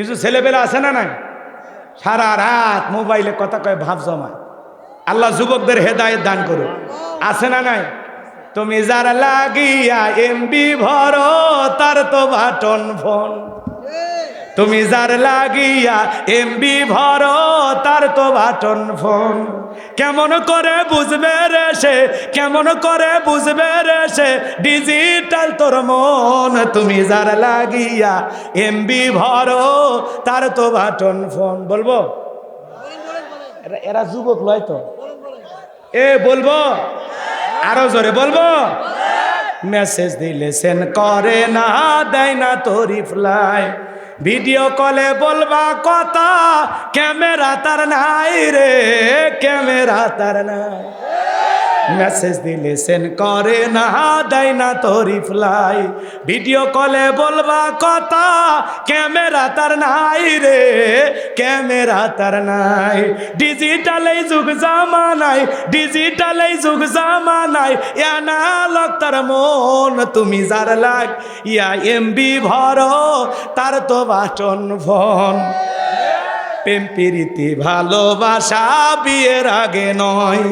কিছু ছেলেবেলা আছে না নাই? সারা রাত মোবাইলে কথা কয়, ভাব জমায়। আল্লাহ যুবকদের হেদায়ত দান করো আছে না নাই? তুমি যারা লাগিয়া এমবি ভরো, তার তো বাটন ফোন। তুমি যার লাগিয়া এমবি ভরো, তার তো বাটন ফোন। কেমন করে বুঝবে রে সে? কেমন করে বুঝবে রে সে? ডিজিটাল তোর মন, তুমি যার লাগিয়া এমবি ভরো, তার তো বাটন ফোন। বলব? এরা- যুবক লয় তো। এ, বলব? আরও জোরে বলব? মেসেজ দিলে সেন করে না, দেয় না তো রিপ্লাই ভিডিও কলে বলবা কথা ক্যামেরা তার নাই রে ক্যামেরা তার নাই। মেসেজ দিলে সেন করে না, দেয় না তো রিপ্লাই ভিডিও কলে বলবা, কথা ক্যামেরা তার নাই রে, ক্যামেরা তার নাই। ডিজিটাল যুগ জামানাই ডিজিটাল এই যুগ জামানাই অ্যানালগ তার মন তুমি যার লাগ, ইয়া এমবি ভরো, তার তো বাটন ফোন। প্রেম, প্রীতি, ভালোবাসা বিয়ের আগে নয়।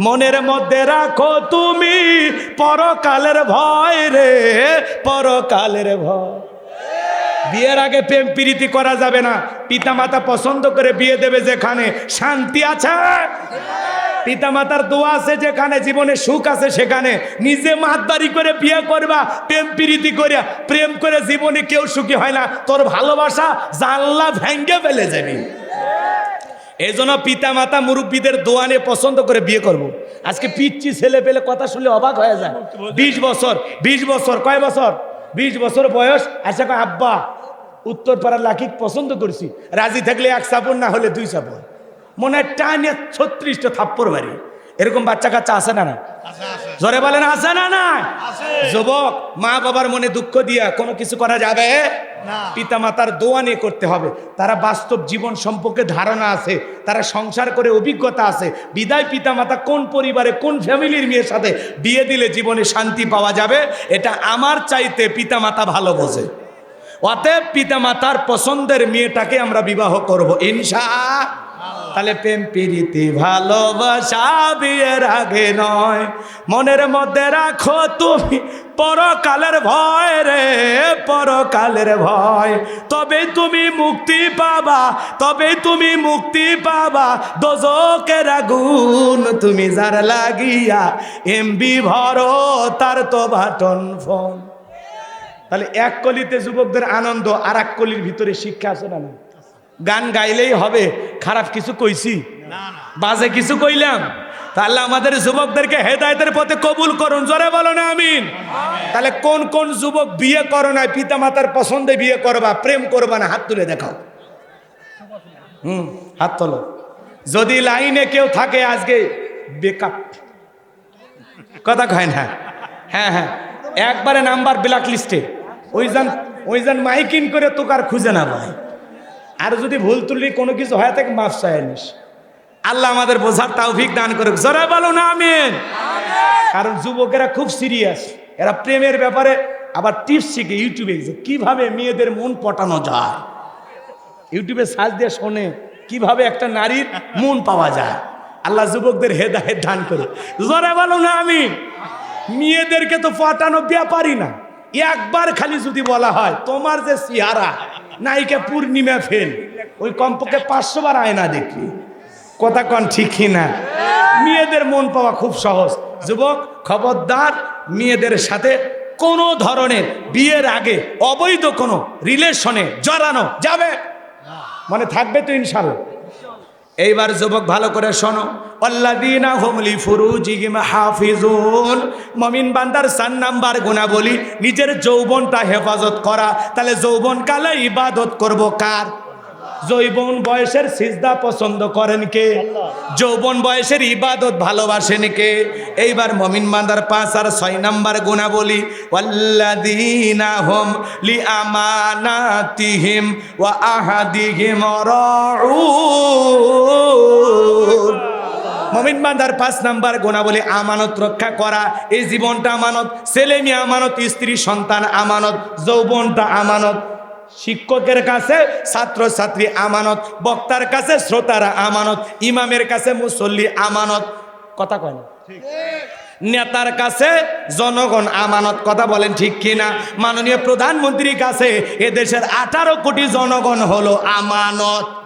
মনের মধ্যে রাখো তুমি পরকালের ভয় রে, পরকালের ভয়। বিয়ের আগে প্রেম, প্রীতি করা যাবে না। পিতা মাতা পছন্দ করে বিয়ে দেবে যেখানে শান্তি আছে। পিতামাতার দোয়া আছে যেখানে, জীবনে সুখ আছে সেখানে। নিজে মাতদারি করে বিয়ে করবা, প্রেম প্রীতি করিয়া, প্রেম করে জীবনে কেউ সুখী হয় না। তোর ভালোবাসা জানলা ভেঙ্গে ফেলে যাবি। এই জন্য পিতা মাতা মুরব্বীদের দোয়ানে পছন্দ করে বিয়ে করব। আজকে পিচ্ছি ছেলে পেলে কথা শুনলে অবাক হয়ে যায়। বিশ বছর বিশ বছর, কয় বছর? বিশ বছর বয়স আচ্ছা আব্বা উত্তর পাড়ার লাখিক পছন্দ করছি। রাজি থাকলে এক সাপড় না হলে দুই সাপড় মনে হয় টানে ছত্রিশটা থাপ্পড় বাড়ি এরকম বাচ্চা কাচ্চা আছে না না? জোরে বলেন আছে না না? যুবক মা বাবার মনে দুঃখ দিয়া কোনো কিছু করা যাবে? পিতা মাতার দোয়া নিয়ে করতে হবে। তারা বাস্তব জীবন সম্পর্কে ধারণা আছে তারা সংসার করে অভিজ্ঞতা আছে। বিদায় পিতা মাতা কোন পরিবারে কোন ফ্যামিলির মেয়ের সাথে বিয়ে দিলে জীবনে শান্তি পাওয়া যাবে? এটা আমার চাইতে পিতা মাতা ভালো বোঝে। অতএব পিতা মাতার পছন্দের মেয়েটাকে আমরা বিবাহ করব ইনশা তাহলে প্রেম, প্রীতি, ভালোবাসা বিয়ের আগে নয়। মনের মধ্যে রাখো তুমি পরকালের ভয় রে, পরকালের ভয়। তবে তুমি মুক্তি পাবা, তবে তুমি মুক্তি পাবা। দোজকের আগুন তুমি যার লাগিয়া, এমবি ভরো তার তো বাটন ফোন। তাহলে এক কলিতে যুবকদের আনন্দ আর এক কলির ভিতরে শিক্ষা আছে না না? গান গাইলেই হবে। খারাপ কিছু কইছি? বাজে কিছু কইলাম? তাহলে আমাদের যুবকদেরকে হেদায়তের পথে কবুল করুন। জোরে বলো না আমিন। তাহলে কোন কোন যুবক বিয়ে করো না পিতা মাতার পছন্দে বিয়ে করবা প্রেম করবা না? হাত তুলে দেখাও। হুম হাত তোলো। যদি লাইনে কেউ থাকে আজকে বেকআপ কথা কয় না? হ্যাঁ হ্যাঁ। একবারে নাম্বার ব্ল্যাক লিস্টে ওইজন ওইজন মাইকিং করে তোকার খুঁজে না ভাই আর যদি ভুল তুললি কোনো কিছু হয় থাকে মাফ চাই নিস। আল্লাহ আমাদের বোঝার তৌফিক দান করুক। জোরে বলো না আমিন। কারণ যুবকেরা খুব সিরিয়াস। এরা প্রেমের ব্যাপারে আবার টিপস শিখে ইউটিউবে যে কীভাবে মেয়েদের মন পটানো যায়। ইউটিউবে সার্চ দিয়ে শোনে কীভাবে একটা নারীর মন পাওয়া যায়। আল্লাহ যুবকদের হেদায়েত দান করে জোরে বলো না আমি মেয়েদেরকে তো পটানো ব্যাপারই না। একবার খালি যদি বলা হয় তোমার যে চেহারা নায়িকা পূর্ণিমা ফেল। ওই কমপক্ষে পাঁচশো বার আয়না দেখি। কথা কন ঠিক না। মেয়েদের মন পাওয়া খুব সহজ। যুবক, খবরদার, মেয়েদের সাথে কোনো ধরনের বিয়ের আগে অবৈধ কোনো রিলেশনে জড়ানো যাবে? মানে থাকবে তো ইনশাল্লাহ। এইবার যুবক ভালো করে শোনো। অল্লাদিনা হুমলি ফুরুজিহিম হাফিজুন। মমিন বান্দার সান নাম্বার গুণা বলি নিজের যৌবনটা হেফাজত করা। তাহলে যৌবন কালে ইবাদত করব কার? যৌবন বয়সের সিজদা পছন্দ করেন কে? যৌবন বয়সের ইবাদত ভালোবাসেন কে? এইবার মমিন মান্দার পাঁচ আর ছয় নাম্বার গুণা বলি ওয়াল্লাদিনা হুম লি আমানাতিহিম ওয়া আহাদিহিম রাউন। মমিন বান্দার পাঁচ নাম্বার গোনা বলে আমানত রক্ষা করা। এই জীবনটা আমানত ছেলে মেয়ে আমানত স্ত্রী সন্তান আমানত যৌবনটা আমানত। শিক্ষকের কাছে ছাত্র ছাত্রী আমানত বক্তার কাছে শ্রোতারা আমানত ইমামের কাছে মুসল্লি আমানত। কথা কয় না? নেতার কাছে জনগণ আমানত কথা বলেন ঠিক কিনা? মাননীয় প্রধানমন্ত্রীর কাছে এদেশের আঠারো কোটি জনগণ হলো আমানত।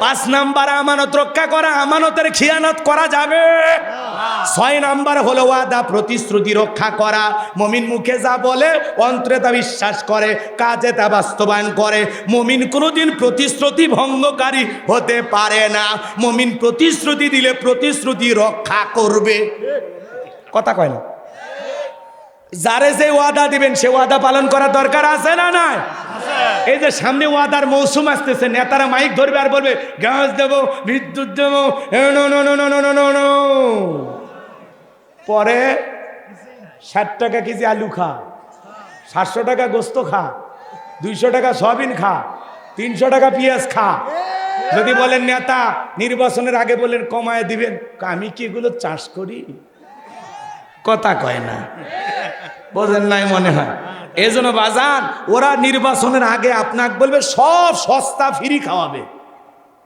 পাঁচ নাম্বার আমানত রক্ষা করা, আমানতের খিয়ানত করা যাবে। ছয় নাম্বার হলো ওয়াদা, প্রতিশ্রুতি রক্ষা করা। মমিন মুখে যা বলে, অন্তরে তা বিশ্বাস করে, কাজে তা বাস্তবায়ন করে। মমিন কোনোদিন প্রতিশ্রুতি ভঙ্গকারী হতে পারে না। মমিন প্রতিশ্রুতি দিলে প্রতিশ্রুতি রক্ষা করবে। কথা কয় না। যারে যে ওয়াদা দিবেন সে ওয়াদা পালন করার দরকার আছে না না এই যে সামনে ওয়াদার মৌসুম আসতেছে নেতারা মাইক ধরবে আর বলবে গাছ দেব বিদ্যুৎ দেব পরে ষাট টাকা কেজি আলু খা সাতশো টাকা গোস্ত খা দুইশো টাকা সয়াবিন খা তিনশো টাকা পেঁয়াজ খা। যদি বলেন নেতা নির্বাচনের আগে বলেন কমায় দিবেন। আমি কি এগুলো চাষ করি? কথা কয় না। বোঝেন নাই মনে হয়। এই জন্য বাজান, ওরা নির্বাচনের আগে আপনাকে বলবে, সব সস্তা ফ্রি খাওয়াবে।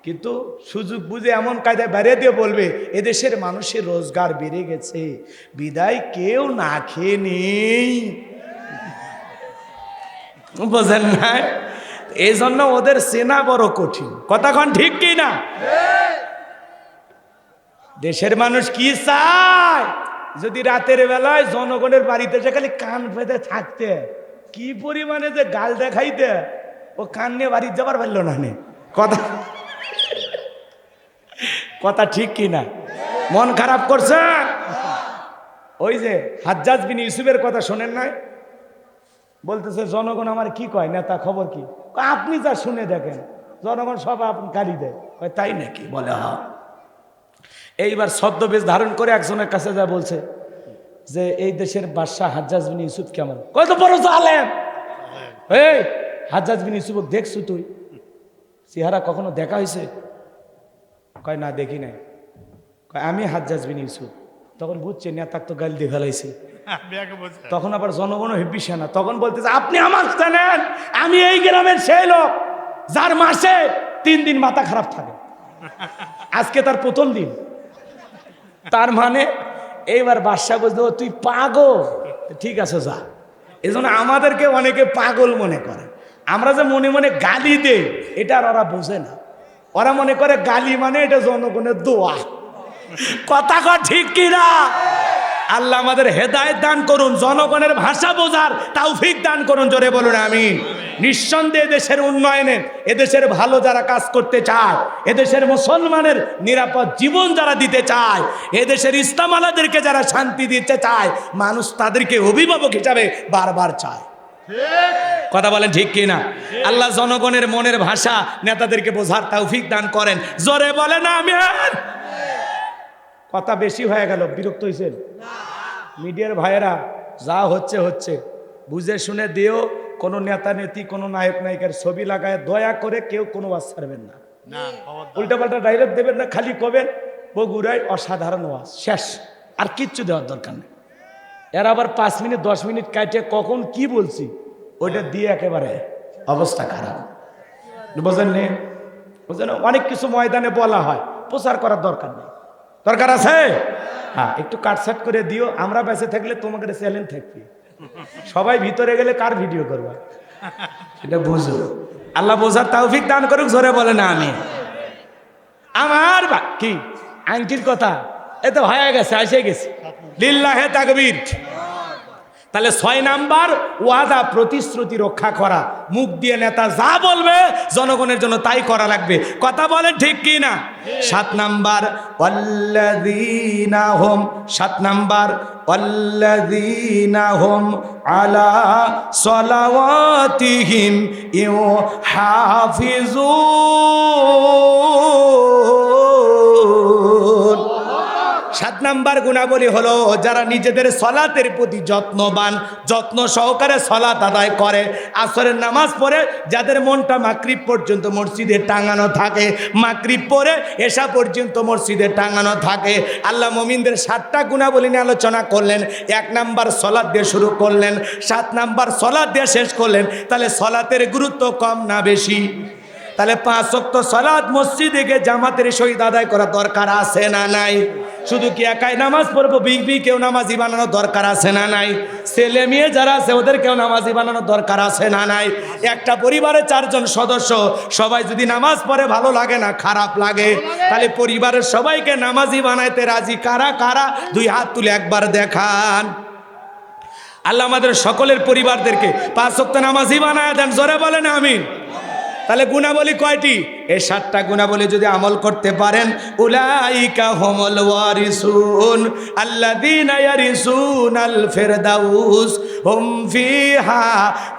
কিন্তু সুযোগ বুঝে এমন কায়দায় বেড়ে দিয়ে বলবে, এদেশের মানুষের রোজগার বেড়ে গেছে, বিদায় কেউ না খেয়ে নেই। বোঝেন না এই জন্য ওদের চেনা বড় কঠিন। কথাক্ষণ ঠিক কি না দেশের মানুষ কি চায়? যদি রাতের বেলায় জনগণের বাড়িতে যে খালি কান পেতে থাকতে, কি পরিমাণে যে গাল দেখাইতে, ও কান নিয়ে বাড়ি যাবার পারল না নে। কথা কথা ঠিক কি না? মন খারাপ করছে? ওই যে হাজ্জাজ বিন ইউসুফের কথা শোনেন নাই? বলতেছে, জনগণ আমার কি কয়? নেতা, খবর কি? আপনি যা শুনে দেখেন, জনগণ সব আপনি গালি দেয়। তাই নাকি? বলে হ্যাঁ। এইবার ছদ্মবেশ ধারণ করে একজনের কাছে যা বলছে যে এই দেশের বাদশাহ হাজ্জাজ বিন ইউসুফ কেমন? কত বড় জালেম। এই হাজ্জাজ বিন ইউসুফ দেখছু তুই? চেহারা কখনো দেখা হয়েছে? কয়, না, দেখি নাই। কয়, আমি হাজ্জাজ বিন ইউসুফ। তখন বুঝছে নেতাক তো গাল দিয়ে ফেলাইছে। তখন আবার জনগণও হেব্বি সেনা তখন বলতেছে, আপনি আমার জানেন আমি এই গ্রামের সেই লোক, যার মাসে তিন দিন মাথা খারাপ থাকে। আজকে তার প্রথম দিন। তার মানে এইবার বাদশাহ "ও, তুই পাগল? ঠিক আছে যা। এজন্য আমাদেরকে অনেকে পাগল মনে করে। আমরা যে মনে মনে গালি দেই এটা আর ওরা বোঝে না। ওরা মনে করে গালি মানে এটা জনগণের দোয়া। কথা কথা ঠিক কিনা? আল্লাহ আমাদের হেদায়েত দান করুন, জনগণের ভাষা বোঝার তৌফিক দান করুন, জোরে বলুন আমি নিঃসন্দেহে দেশের উন্নয়নে, এদেশের ভালো যারা কাজ করতে চায়, এদেশের মুসলমানের নিরাপদ জীবন যারা দিতে চায়, এদেশের ইসলামালাদেরকে যারা শান্তি দিতে চায়, মানুষ তাদেরকে অভিভাবক হিসাবে বারবার চায়। কথা বলেন ঠিক কিনা? আল্লাহ জনগণের মনের ভাষা নেতাদেরকে বোঝার তৌফিক দান করেন। জোরে বলেন আমি কথা বেশি হয়ে গেল বিরক্ত হয়েছেন মিডিয়ার ভাইয়েরা যা হচ্ছে হচ্ছে। বুঝে শুনে দিও কোনো নেতা নেত্রী কোনো নায়ক নায়িকার ছবি লাগায় দয়া করে কেউ কোনো ওয়াজ ছাড়বেন না। উল্টা পাল্টা ডাইরেক্ট দেবেন না খালি কবেন বগুড়ায় অসাধারণ ওয়াজ শেষ। আর কিচ্ছু দেওয়ার দরকার নেই। এর আবার পাঁচ মিনিট দশ মিনিট কাটে কখন কি বলছি ওইটা দিয়ে একেবারে অবস্থা খারাপ। বোঝেন নেই বুঝলেন অনেক কিছু ময়দানে বলা হয় প্রচার করার দরকার নেই। দরকার আছে? হ্যাঁ একটু কাটসাট করে দিও আমরা বেঁচে থাকলে তোমাকে চ্যালেঞ্জ থাকবে। সবাই ভিতরে গেলে কার ভিডিও করবা? এটা বুঝো। আল্লাহ বোঝার তৌফিক দান করুক ঝরে বলে না আমি আমার বা কি? আংটির কথা? এ তো হয়ে গেছে এসে গেছে। লিল্লাহে তাকবীর। তাহলে ছয় নাম্বার, ওয়াদা প্রতিশ্রুতি রক্ষা করা। মুখ দিয়ে নেতা যা বলবে, জনগণের জন্য তাই করা লাগবে। কথা বলে ঠিক কি না? সাত নাম্বার হোম, সাত নাম্বার হোম আলা সলাওয়াতিহিম ইউ হাফিজুন সাত নাম্বার গুণাবলী হলো যারা নিজেদের সলাতের প্রতি যত্নবান, যত্ন সহকারে সলাত আদায় করে। আসরের নামাজ পড়ে যাদের মনটা মাকরিব পর্যন্ত মসজিদে টাঙানো থাকে মাকরিব পরে এসা পর্যন্ত মসজিদে টাঙানো থাকে। আল্লাহ মমিনদের সাতটা গুণাবলী নিয়ে আলোচনা করলেন, এক নাম্বার সলাদ দিয়ে শুরু করলেন, সাত নাম্বার সলাদ দিয়ে শেষ করলেন, তাহলে সলাতের গুরুত্ব কম না বেশি? তাহলে পাঁচ অক্ত সলাদ মসজিদে গিয়ে জামাতের সহিত আদায় করা দরকার আছে না নাই? শুধু কি একাই নামাজ পড়ব? বিগ বি কেউ নামাজি বানানোর দরকার আছে না নাই? ছেলে মেয়ে যারা আছে ওদের কেউ নামাজি বানানোর দরকার আছে না নাই? একটা পরিবারের চারজন সদস্য, সবাই যদি নামাজ পড়ে ভালো লাগে না, খারাপ লাগে, তাহলে পরিবারের সবাইকে নামাজি বানাইতে রাজি কারা কারা? দুই হাত তুলে একবার দেখান। আল্লাহ আমাদের সকলের পরিবারদেরকে পাঁচ সপ্তাহ নামাজি বানায় দেন, জোরে বলেন, আমিন। তাহলে গুণাবলী কয়টি? এই সাতটা গুণাবলী যদি আমল করতে পারেন, উলাইকা হোমল ওয়ারিসুন, আল্লাযীনা ইয়ারিসুন আল ফিরদাউস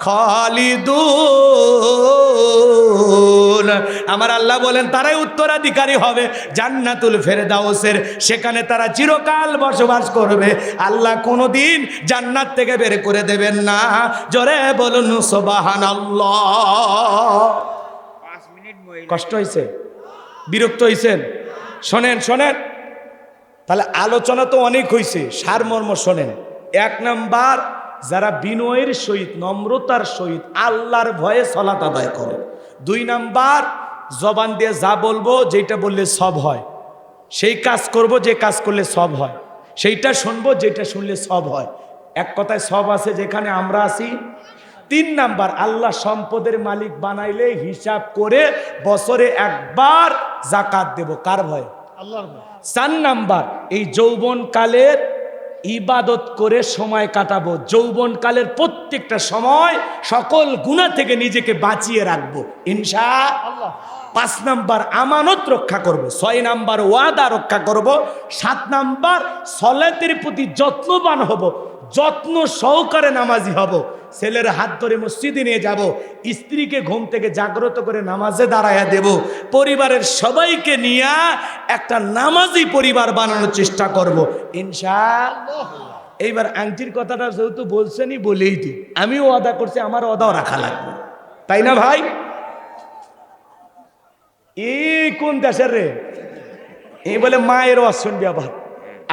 খালিদুন। আমার আল্লাহ বলেন, তারাই উত্তরাধিকারী হবে জান্নাতুল ফেরদাউসের। সেখানে তারা চিরকাল বসবাস করবে। আল্লাহ কোনোদিন জান্নাত থেকে বের করে দেবেন না। জোরে বলুন মিনিট মহিলা কষ্ট হয়েছে বিরক্ত হয়েছেন শোনেন শোনেন। তাহলে আলোচনা তো অনেক হয়েছে সারমর্ম শোনেন। এক নাম্বার, যারা বিনয়ের সহিত, নম্রতার সহিত আল্লাহর ভয়ে সলাত আদায় করে। দুই নাম্বার, জবান দিয়ে যা বলব যেটা বললে সব হয়। সেই কাজ করব, যে কাজ করলে সব হয়। সেইটা শুনব যেটা শুনলে সব হয়। এক কথায় সব আছে যেখানে আমরা আছি তিন নাম্বার আল্লাহ সম্পদের মালিক বানাইলে হিসাব করে বছরে একবার জাকাত দেব। কার ভয়? আল্লাহর চার নাম্বার এই যৌবন কালের ইবাদত করে সময় কাটাবো। যৌবন কালের প্রত্যেকটা সময় সকল গুণা থেকে নিজেকে বাঁচিয়ে রাখব। ইনশা পাঁচ নাম্বার আমানত রক্ষা করব। ছয় নাম্বার ওয়াদা রক্ষা করব। সাত নাম্বার সলাতের প্রতি যত্নবান হব। যত্ন সহকারে নামাজি হব। ছেলের হাত ধরে মসজিদে নিয়ে যাব। স্ত্রীকে ঘুম থেকে জাগ্রত করে নামাজে দাঁড়াইয়া দেব। পরিবারের সবাইকে নিয়ে একটা নামাজি পরিবার বানানোর চেষ্টা করব। ইনশা এইবার আংটির কথাটা যেহেতু বলছেনই বলেই দি আমিও অদা করছি, আমার অদাও রাখা লাগবে। তাই না ভাই? এই কোন দেশের রে? এই বলে মায়ের শুনবি আবার।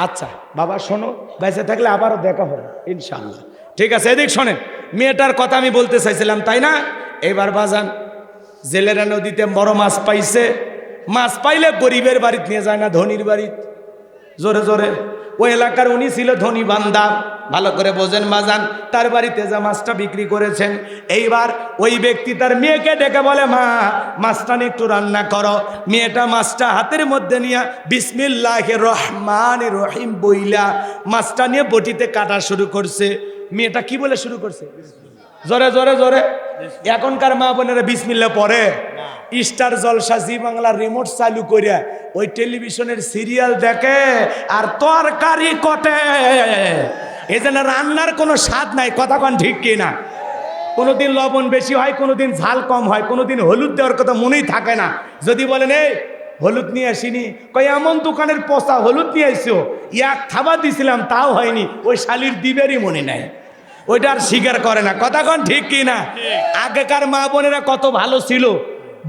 আচ্ছা বাবা, শোনো, বেঁচে থাকলে আবারও দেখা হবে ইনশাল্লাহ ঠিক আছে, এদিক শোনেন, মেয়েটার কথা আমি বলতে চাইছিলাম, তাই না? এবার বাজান, জেলেরা নদীতে বড় মাছ পাইছে, মাছ পাইলে গরিবের বাড়িতে নিয়ে যায় না, ধনির বাড়িতে। জোরে জোরে। ওই এলাকার উনি ছিল ধনী বান্দা। ভালো করে বোঝেন মাজান, তার বাড়িতে যা মাছটা বিক্রি করেছেন, এইবার ওই ব্যক্তি তার মেয়েকে ডেকে বলে, মা, মাছটা নিয়ে একটু রান্না করো। মেয়েটা মাছটা হাতের মধ্যে নিয়ে বিসমিল্লাহ রহমান রহিম বইলা মাছটা নিয়ে বটিতে কাটা শুরু করছে। মেয়েটা কি বলে শুরু করছে? জোরে জোরে জোরে। এখনকার মা বোনেরা বিসমিল্লা পরে স্টার জলসা, জি বাংলার রিমোট চালু করিয়া ওই টেলিভিশনের সিরিয়াল দেখে আর তরকারি কটে। এই জন্য রান্নার কোনো স্বাদ নাই, কথা কন ঠিক কিনা? কোনোদিন লবণ বেশি হয়, কোনোদিন ঝাল কম হয়, কোনোদিন হলুদ দেওয়ার কথা মনেই থাকে না। যদি বলেন, এই, হলুদ নিয়ে আসিনি। কই এমন দোকানের পচা হলুদ নিয়ে আসছো এক থাবা দিছিলাম, তাও হয়নি। ওই শালির দিবেরই মনে নাই। ওইটা আর স্বীকার করে না। কথা কন ঠিক কি না? আগেকার মা বোনেরা কত ভালো ছিল।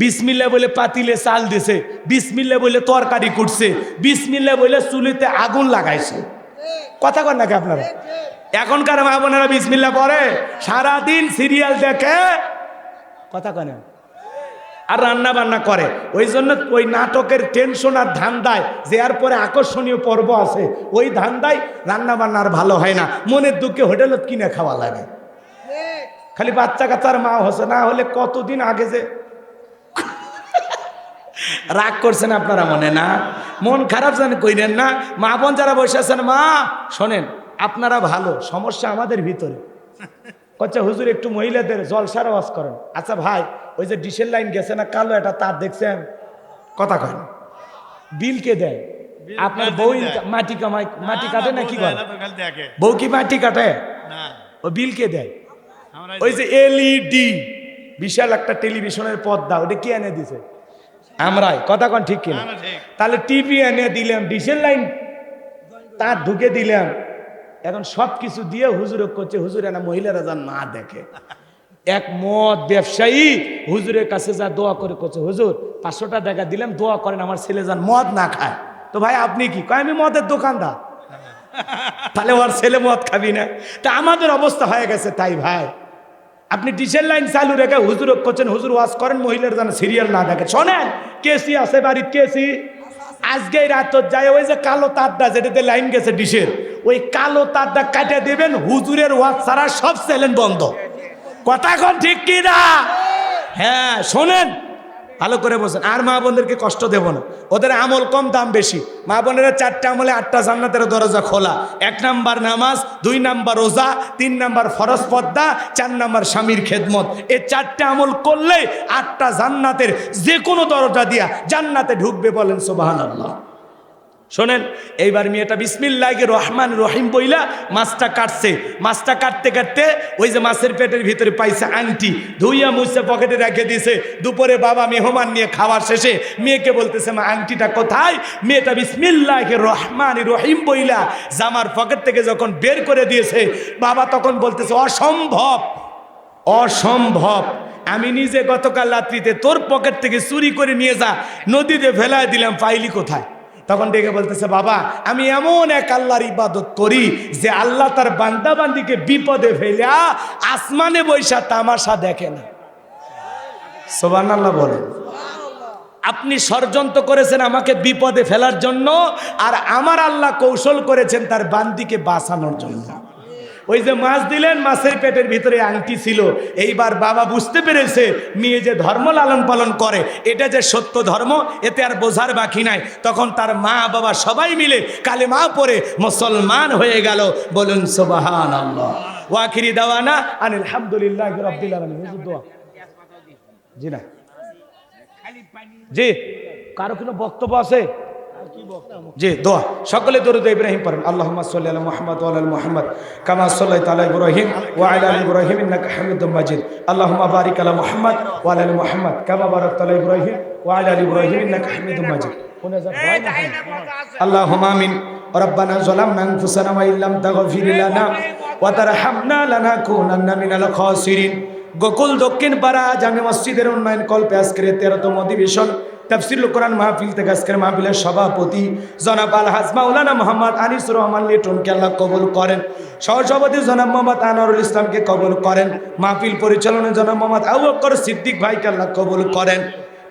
বিসমিল্লা বলে পাতিলে চাল দিছে বিসমিল্লা বলে তরকারি কুটছে বিসমিল্লা বলে চুলিতে আগুন লাগাইছে। কথা কন নাকি আপনারা? এখনকার মা বোনেরা বিসমিল্লা পরে সারাদিন সিরিয়াল দেখে। কথা কনে? আর রান্না বান্না করে। ওই জন্য ওই নাটকের টেনশন আর ধান্দায় যে আর পরে আকর্ষণীয় পর্ব আছে, ওই ধান্দায় রান্না বান্না আর ভালো হয় না। মনের দুঃখে হোটেলত কিনে খাওয়া লাগে। খালি বাচ্চা কাচ্চার মা হসে না হলে কতদিন আগে যে রাগ করছেন আপনারা মনে, না? মন খারাপ জান কইলেন না। মা বোন যারা বসে আছেন, মা, শোনেন, আপনারা ভালো, সমস্যা আমাদের ভিতরে। কচ্ছা হুজুর একটু মহিলাদের জলসার আওয়াজ করেন। আচ্ছা ভাই ওই যে ডিশের লাইন গেছে না কালো একটা তার দেখছেন? কথা কয়। না বিল কে দেয়? আপনার বউ মাটি কামাই মাটি কাটে না কি করে? বউ কি মাটি কাটে? ও বিল কে দেয়? ওই যে এলইডি বিশাল একটা টেলিভিশনের পর্দা ওটা কে এনে দিছে? আমরাই। কথা কন ঠিক কিনা। তাহলে টিভি এনে দিলাম ডিশের লাইন তার ঢুকে দিলাম। এখন সব কিছু দিয়ে হুজুরে করছে হুজুরে না মহিলারা যা না দেখে। এক মদ ব্যবসায়ী হুজুরের কাছে যা দোয়া করে করছে হুজুর পাঁচশোটা টাকা দিলাম দোয়া করেন আমার ছেলে যান মদ না খায়। তো ভাই আপনি কি? কয় আমি মদের দোকানদার। তাহলে ওর ছেলে মদ খাবি না। তা আমাদের অবস্থা হয়ে গেছে তাই ভাই। আপনি ডিসেল লাইন চালু রেখে হুজুর করছেন হুজুর ওয়াজ করেন মহিলার যেন সিরিয়াল না দেখে। শোনেন কেসি আছে বাড়ির কেসি আজকে রাত যায়, ওই যে কালো তারটা যেটাতে লাইন গেছে ডিশের, ওই কালো তারটা কাটে দেবেন, হুজুরের ওয়াজ ছাড়া সব চ্যালেঞ্জ বন্ধ। কথা ঠিক কি না হ্যাঁ শোনেন। ভালো করে বলছেন আর মা বোনদেরকে কষ্ট দেব না। ওদের আমল কম দাম বেশি। মা বোনেরা চারটা আমলে আটটা জান্নাতের দরজা খোলা। এক নাম্বার নামাজ, দুই নাম্বার রোজা, তিন নাম্বার ফরজ পদ্মা চার নাম্বার স্বামীর খেদমত। এ চারটা আমল করলে আটটা জান্নাতের যে কোনো দরজা দিয়া জান্নাতে ঢুকবে বলেন সোবাহান আল্লাহ শোনেন, এইবার মেয়েটা বিসমিল্লাহকে রহমান রহিম বইলা মাছটা কাটছে। মাছটা কাটতে কাটতে ওই যে মাছের পেটের ভিতরে পাইছে আংটি, ধুইয়া মুছে পকেটে রেখে দিয়েছে দুপুরে বাবা মেহমান নিয়ে খাওয়ার শেষে মেয়েকে বলতেছে, মা, আংটিটা কোথায়? মেয়েটা বিসমিল্লাহকে রহমান রহিম বইলা জামার পকেট থেকে যখন বের করে দিয়েছে, বাবা তখন বলতেছে, অসম্ভব অসম্ভব। আমি নিজে গতকাল রাত্রিতে তোর পকেট থেকে চুরি করে নিয়ে যা, নদীতে ফেলায় দিলাম, পাইলি কোথায়? তখন ডেকে বলতেছে, বাবা, আমি এমন এক আল্লাহর ইবাদত করি যে আল্লাহ তার বান্দাবান্দিকে বিপদে ফেলিয়া আসমানে বৈশা তামাশা দেখে না। সোবান আল্লাহ বলে আপনি ষড়যন্ত্র করেছেন আমাকে বিপদে ফেলার জন্য, আর আমার আল্লাহ কৌশল করেছেন তার বান্দিকে বাঁচানোর জন্য। ওই যে মাছ দিলেন, মাছের পেটের ভিতরে আংটি ছিল। এইবার বাবা বুঝতে পেরেছে, মেয়ে যে ধর্ম লালন পালন করে, এটা যে সত্য ধর্ম, এতে আর বোঝার বাকি নাই। তখন তার মা বাবা সবাই মিলে কালে মা পরে মুসলমান হয়ে গেল। বলুন সোবাহান আল্লাহ ওয়াকিরি দাওয়ানা আনিল হামদুলিল্লাহ জি না। জি। কারও কোনো বক্তব্য আছে? জি দোয়া সকলে দরুদ ইব্রাহিম পড়েন আল্লাহুম্মা সাল্লি আলা মুহাম্মদ ওয়া আলা মুহাম্মদ কামা সাল্লাইতা আলা ইব্রাহিম ওয়া আলা আলি ইব্রাহিম ইন্নাকা হামিদুম মাজিদ আল্লাহুম্মা বারিক আলা মুহাম্মদ ওয়া আলা আলি মুহাম্মদ কামা বারাকতা আলা ইব্রাহিম ওয়া আলা আলি ইব্রাহিম ইন্নাকা হামিদুম মাজিদ اللهم آمين ربنا ظلمنا أنفسنا وإن لم تغفر لنا وترحمنا لنكونن من الخاسرين গোকুল দক্ষিণ পাড়া জামে মসজিদের উন্নয়ন কল্পে আজকের তেরোতম অধিবেশন তাফসিরুল কোরআন মাহফিল থেকে আজকের মাহফিলের সভাপতি জনাব আলহাজ মাওলানা মোহাম্মদ আনিসুর রহমান লিটনকে আল্লাহ কবুল করেন। সহসভাপতি জনাব মোহাম্মদ আনোয়ারুল ইসলামকে কবুল করেন। মাহফিল পরিচালনা জনাব মোহাম্মদ আবু সিদ্দিক ভাইকে আল্লাহ কবুল করেন।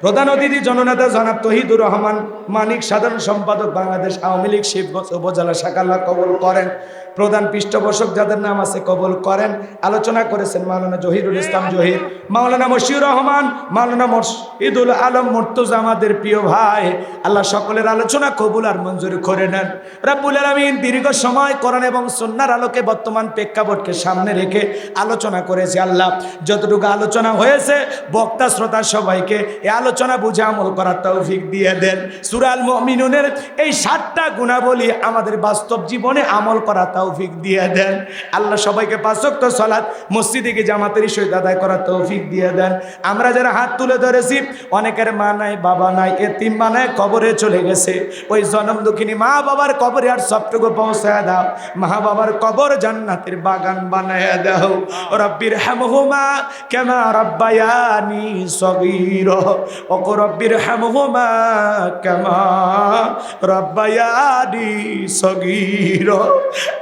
প্রধান অতিথি জননেতা জনাব তহিদুর রহমান মানিক, সাধারণ সম্পাদক বাংলাদেশ আওয়ামী লীগ শিবগঞ্জ উপজেলা শাখা আল্লাহ কবুল করেন। প্রধান পৃষ্ঠপোষক যাদের নাম আছে কবুল করেন। আলোচনা করেছেন মাওলানা জহিরুল ইসলাম জহির। মাওলানা মশিউর রহমান, মাওলানা মশিদুল আলম মুর্তুজা আমাদের প্রিয় ভাই। আল্লাহ সকলের আলোচনা কবুল আর মঞ্জুর করে নেন। রাব্বুল আলামিন দীর্ঘ সময় করেন এবং সন্ন্যার আলোকে বর্তমান প্রেক্ষাপটকে সামনে রেখে আলোচনা করেছে আল্লাহ। যতটুকু আলোচনা হয়েছে, বক্তা, শ্রোতা সবাইকে এই আলোচনা বুঝে আমল করার তৌফিক দিয়ে দেন। সুরাল মমিনুনের এই সাতটা গুণাবলী আমাদের বাস্তব জীবনে আমল করা তৌফিক দিয়ে দেন। আল্লাহ সবাইকে পাঁচক্ত সলাৎ মসজিদে গিয়ে জামাতের সহিত আদায় করার তৌফিক দিয়ে দেন। আমরা যারা হাত তুলে ধরেছি, অনেকের মা নাই, বাবা নাই, এতিম মা নাই, কবরে চলে গেছে। ওই জনম দুঃখিনী মা বাবার কবরে আর সবটুকু পৌঁছায় দাও। মা বাবার কবর জান্নাতের বাগান বানায় দাও। রব্বির হামহুমা কেমা রব্বায়ানি সগীর। ওক রব্বির হামহুমা কেমা রব্বায়ানি সগীর।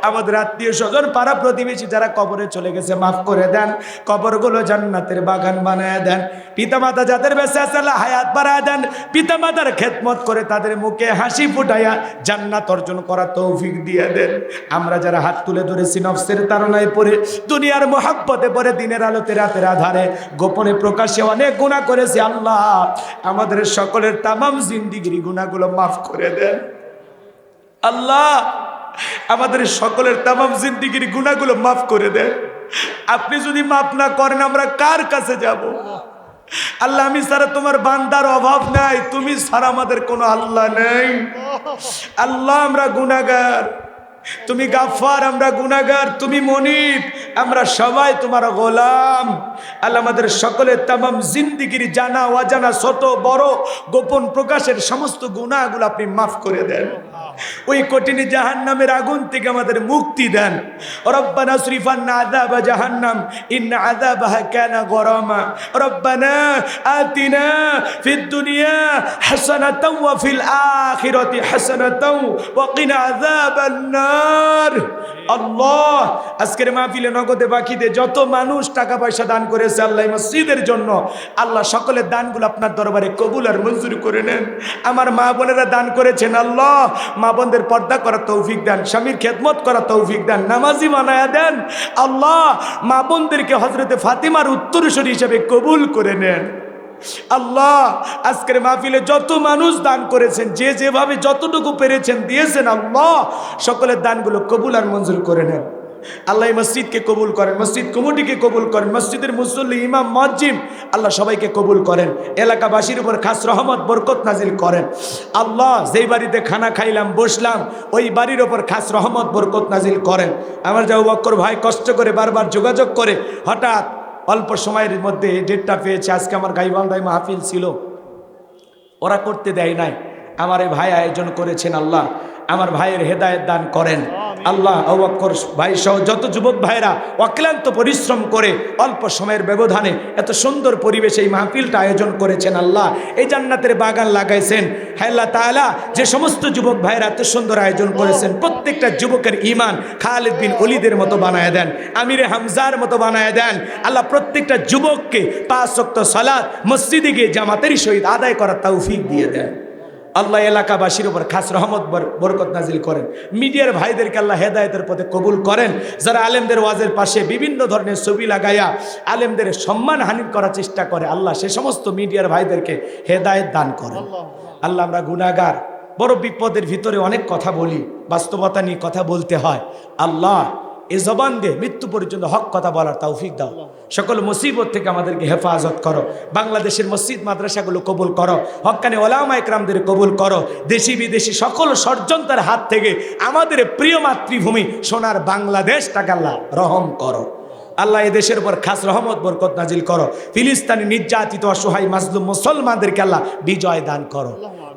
আমাদের আত্মীয় স্বজন, পাড়া প্রতিবেশী যারা কবরে চলে গেছে, মাফ করে দেন। কবরগুলো জান্নাতের বাগান বানায় দেন। পিতামাতা যাদের বেঁচে আছে হায়াত বাড়ায় দেন। পিতামাতার খেদমত করে তাদের মুখে হাসি ফুটাইয়া জান্নাত অর্জন করা তৌফিক দিয়ে দেন। আমরা যারা হাত তুলে ধরেছি নফসের তারনায় পড়ে, দুনিয়ার মহাব্বতে পড়ে, দিনের আলোতে রাতের আধারে, গোপনে প্রকাশে অনেক গুণা করেছি, আল্লাহ। আমাদের সকলের তামাম জিন্দিগির গুণাগুলো মাফ করে দেন। আল্লাহ আমাদের সকলের তামাম জিন্দিগির গুণাগুলো মাফ করে দেন আপনি যদি মাফ না করেন, আমরা কার কাছে যাব? আল্লাহ, আমি সারা তোমার বান্দার অভাব নাই, তুমি সারা আমাদের কোনো আল্লাহ নেই। আল্লাহ, আমরা গুনাগার তুমি গাফার আমরা গুনাগার তুমি মনিব, আমরা সবাই তোমার গোলাম। আল্লাহ, আমাদের সকলের তামাম জিন্দিগির জানা, অজানা, ছোট, বড়, গোপন প্রকাশের সমস্ত গুণাগুলো আপনি মাফ করে দেন। ওই কঠিন জাহান্নামের আগুন থেকে আমাদের মুক্তি দেন। রব্বানা শরীফান্না আযাব জাহান্নাম ইন আযাবাহা কানা গরামা। রব্বানা আতিনা দুনিয়া হাসানাতাও ওয়া ফিল আখিরাতি হাসানাতাও ওয়া কিনা আযাবান নার। আল্লাহ, আজকের মাহফিলে নগদে বাকিতে যত মানুষ টাকা পয়সা দান করেছে আল্লাহ মসজিদের জন্য, আল্লাহ সকলের দানগুলো আপনার দরবারে কবুল আর মঞ্জুর করে নেন। আমার মা বোনেরা দান করেছেন, আল্লাহ মা বোনদের পর্দা করার তৌফিক দেন, স্বামীর খেদমত করার তৌফিক দেন, নামাজি মানায়া দেন, আল্লাহ মা বোনদেরকে হজরতে ফাতিমার উত্তরসূরি হিসেবে কবুল করে নেন। আল্লাহ আজকের মাহফিলে যত মানুষ দান করেছেন, যে যেভাবে যতটুকু পেরেছেন দিয়েছেন, আল্লাহ সকলের দানগুলো কবুল আর মঞ্জুর করে নেন। আল্লাহ মসজিদকে কবুল করেন, মসজিদ কমিটিকে কবুল করেন, মসজিদের মুসল্লি, ইমাম মসজিম আল্লাহ সবাইকে কবুল করেন, এলাকাবাসীর উপর খাস রহমত, বরকত নাজিল করেন। আল্লাহ যেই বাড়িতে খানা খাইলাম, বসলাম, ওই বাড়ির ওপর খাস রহমত, বরকত নাজিল করেন। আমার যাও বক্কর ভাই কষ্ট করে বারবার যোগাযোগ করে, হঠাৎ অল্প সময়ের মধ্যে ডেটটা পেয়েছে, আজকে আমার গাইবান্ধায় মাহফিল ছিল। ওরা করতে দেয় নাই। আমার এই ভাই আয়োজন করেছেন আল্লাহ। আমার ভাইয়ের হেদায়েত দান করেন। আল্লাহ অবক্কর ভাই সহ যত যুবক ভাইরা অক্লান্ত পরিশ্রম করে অল্প সময়ের ব্যবধানে এত সুন্দর পরিবেশে এই মাহফিলটা আয়োজন করেছেন আল্লাহ। এই জান্নাতের বাগান লাগাইছেন। আল্লাহ তাআলা, যে সমস্ত যুবক ভাইরা এত সুন্দর আয়োজন করেছেন, প্রত্যেকটা যুবকের ইমান খালিদ বিন অলিদের মতো বানায় দেন, আমিরে হামজার মতো বানায় দেন। আল্লাহ প্রত্যেকটা যুবককে পাঁচ শক্ত সালাদ মসজিদে গিয়ে জামাতেরই সহিত আদায় করার তৌফিক দিয়ে দেন। আল্লাহ এলাকাবাসীর উপর খাস রহমত, বর- বরকত নাজিল করেন। মিডিয়ার ভাইদেরকে আল্লাহ হেদায়তের পথে কবুল করেন। যারা আলেমদের ওয়াজের পাশে বিভিন্ন ধরনের ছবি লাগাইয়া আলেমদের সম্মান হানি করার চেষ্টা করে, আল্লাহ সে সমস্ত মিডিয়ার ভাইদেরকে হেদায়েত দান করেন। আল্লাহ আমরা গুনাগার বড় বিপদের ভিতরে অনেক কথা বলি, বাস্তবতা নিয়ে কথা বলতে হয়। আল্লাহ এ জবান দিয়ে মৃত্যু পর্যন্ত হক কথা বলার তৌফিক দাও। সকল মুসিবত থেকে আমাদেরকে হেফাজত করো। বাংলাদেশের মসজিদ, মাদ্রাসাগুলো কবুল করো। হক্কানে ওলামা একরামদের কবুল করো। দেশি বিদেশি সকল ষড়যন্ত্রের হাত থেকে আমাদের প্রিয় মাতৃভূমি সোনার বাংলাদেশ আল্লাহ রহম করো। আল্লাহ এ দেশের উপর খাস রহমত, বরকত নাজিল করো। ফিলিস্তানি নির্যাতিত, অসহায়, মাজলুম মুসলমানদেরকে আল্লাহ বিজয় দান করো।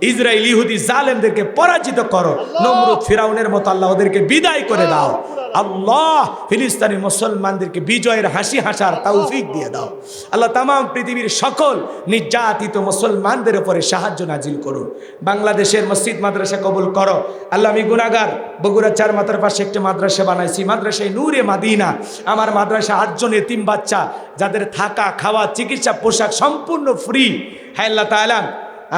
ইসরায়েল ইহুদি জালেমদেরকে পরাজিত করো। নমরুদ ফিরাউনের মতো আল্লাহ ওদেরকে বিদায় করে দাও। আল্লাহ ফিলিস্তানি মুসলমানদেরকে বিজয়ের হাসি হাসার তৌফিক দিয়ে দাও। আল্লাহ তাম পৃথিবীর সকল নির্যাতিত মুসলমানদের উপরে সাহায্য নাজিল করুন। বাংলাদেশের মসজিদ মাদ্রাসা কবুল করো। আল্লাহ আমি গুনাগার বগুড়া চার মাতার পাশে একটি মাদ্রাসা বানাইছি। মাদ্রাসায় নূরে মাদিনা। আমার মাদ্রাসা আটজন এতিম বাচ্চা। যাদের থাকা খাওয়া চিকিৎসা পোশাক সম্পূর্ণ ফ্রি হ্যাঁ আল্লাহ তাআলা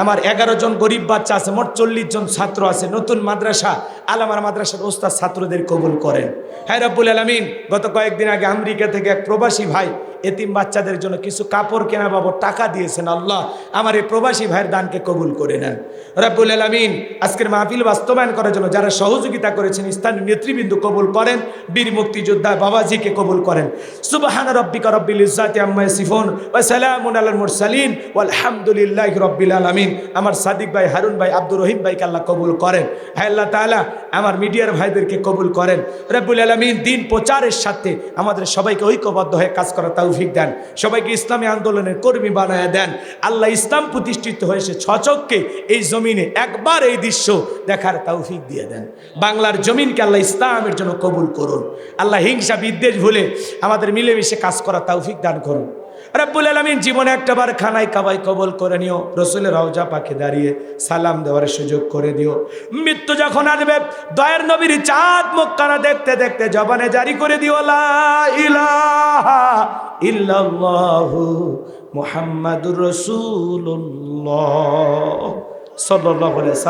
আমার এগারো জন গরিব বাচ্চা আছে, মোট চল্লিশ জন ছাত্র আছে, নতুন মাদ্রাসা, আলামার মাদ্রাসার ওস্তাদ ছাত্রদের কবুল করেন। হ্যাঁ রব্বুল আলমিন, গত কয়েকদিন আগে আমেরিকা থেকে এক প্রবাসী ভাই এতিম বাচ্চাদের জন্য কিছু কাপড় কেনা বাবদ টাকা দিয়েছেন আল্লাহ। আমার এই প্রবাসী ভাইয়ের দানকে কবুল করে নেন। রব্বুল আলমিন আজকের মাহফিল বাস্তবায়ন করার জন্য যারা সহযোগিতা করেছেন, স্থানীয় নেতৃবৃন্দ কবুল করেন, বীর মুক্তিযোদ্ধা বাবাজিকে কবুল করেন। সুবাহান রব্বিকা রব্বিল ইজ্জাতি আম্মা ইয়াসিফুন ওয়া সালামুন আলাল মুরসালিন ওয়ালহামদুলিল্লাহি রব্বিল আলামিন। আমার সাদিক ভাই, হারুন ভাই, আব্দুর রহিম ভাইকে আল্লাহ কবুল করেন। হ্যাঁ আল্লাহ তাআলা, আমার মিডিয়ার ভাইদেরকে কবুল করেন। রব্বুল আলামিন দিন প্রচারের সাথে আমাদের সবাইকে ঐক্যবদ্ধ হয়ে কাজ করার তৌফিক দেন। সবাইকে ইসলামী আন্দোলনের কর্মী বানায় দেন। আল্লাহ ইসলাম প্রতিষ্ঠিত হয়েছে ছচককে এই জমিনে একবার এই দৃশ্য দেখার তৌফিক দিয়ে দেন। বাংলার জমিনকে আল্লাহ ইসলামের জন্য কবুল করুন। আল্লাহ হিংসা বিদ্বেষ ভুলে আমাদের মিলেমিশে কাজ করা তৌফিক দান করুন। রব্বুল আলমিন জীবনে একটাবার খানায় কাবাই কবল করে নিও, রসুলের রওজা পাখি দাঁড়িয়ে সালাম দেওয়ার সুযোগ করে দিও। মৃত্যু যখন আসবে, দয়ের নবীর চাঁদ মুক্কানা দেখতে দেখতে জবানে জারি করে দিও ইল্লাল্লাহু মুহাম্মাদুর রাসূলুল্লাহ সাল্লাল্লাহু আলাইহি